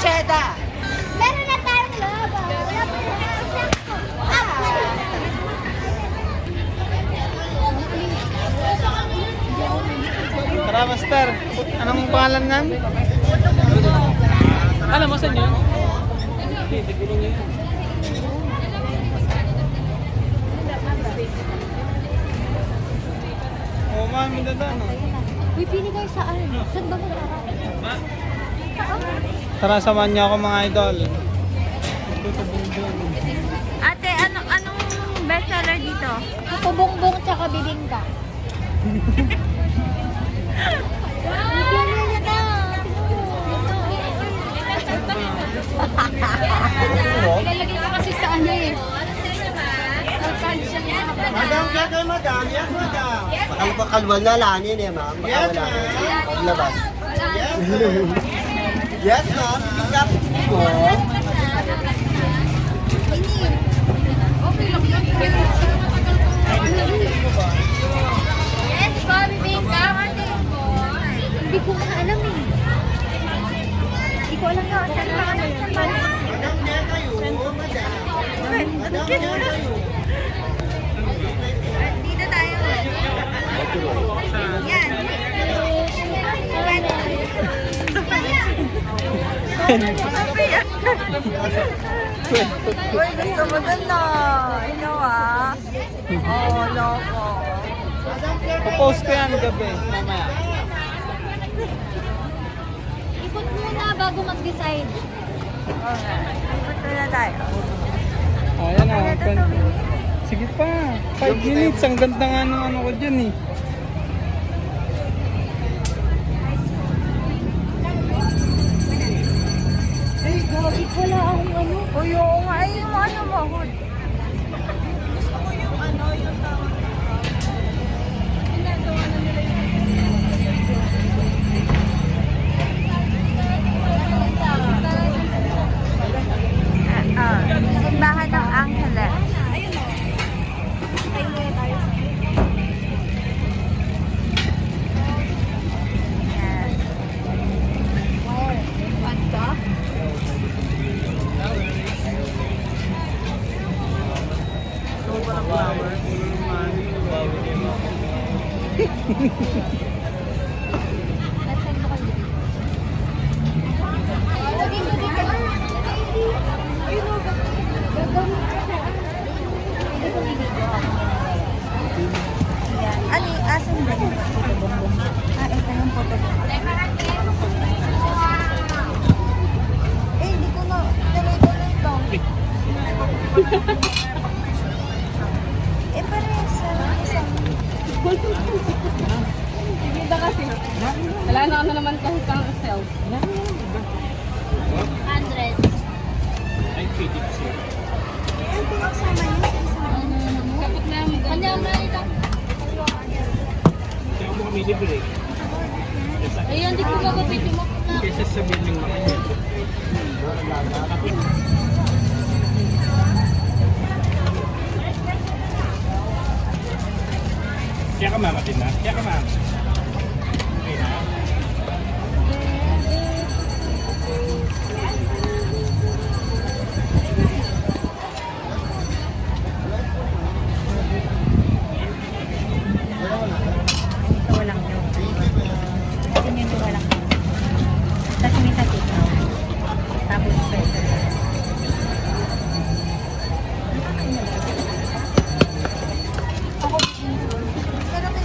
Cheddar. Meron na tayong lobo. Wala pa yung Tara, Master. Anong pangalan nan? Alam mo saan yun? Oo, oh, mami dada, no? Uy, pili kayo sa ano? Saan ba mag Tara, samahan niyo ako mga idol. Ate, ano anong bestseller dito? Ito bongbong tsaka bibingka. Na. Ilalagay ko kasi sa ano eh. Madam, kaya kayo madam. Yes, madam. Makalwa na lanin eh, ma'am. Wala na. Paglabas. Yes, yes, ma'am. Pick up ko. Yes, po, bibingka. Hindi ko na alam eh. Hindi ko alam na. Saan ano? Madam, kaya kayo. Madam. Madam, kaya kayo. Dito tayo. Yan. Uy, gusto mo dun na. Ino ah. Oh, loko. Popost ko yan gabi, mamaya. Ikot muna bago mag-decide. Okay. Punta na tayo. Oh, yan o. Sige pa. 5 minutes. Ang ganda nga ng ano ko dyan eh. Yung asan ba? Ah, ito yung photo. Eh, hindi ko na. Tuloy-tuloy eh, parehas. isang-. Wala na ano naman kahit kang self. 100. Eh, pinagsama niyo sa isang Kapag na mo Kanya mo na ito. Ayun, di ko gagawin na. Kesa sa building mga yan. Kaya ka mama din na? Kaya ka mama? Tapos. Pero may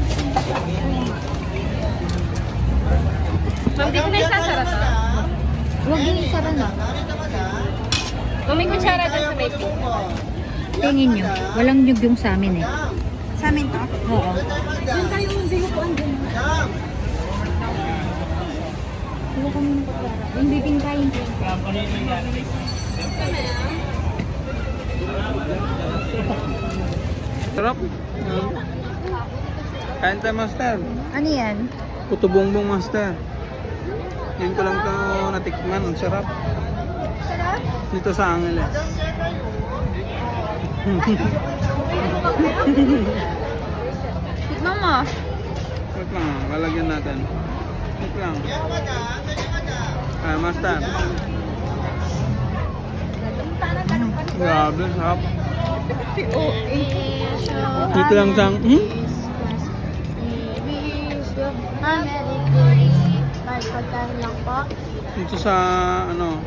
Ma'am, di ko na isasara to. Huwag isara na. Kung may kutsara dyan sa baby. Tingin nyo, walang nyug yung sa amin eh. Sa amin to? Oo. Doon tayo hindi ko po Wala kami ng kutsara. Yung bibingkayin ko. Sarap. Kain tayo, Master. Ano yan? Puto bongbong, Master. Yan ko lang ito natikman. Ang sarap. Dito sa Angeles. Mama. Wait lang, ah. lalagyan natin. Wait lang. Ah, master. Grabe, sarap. Dito lang sang, hmm? Dito sa, ano,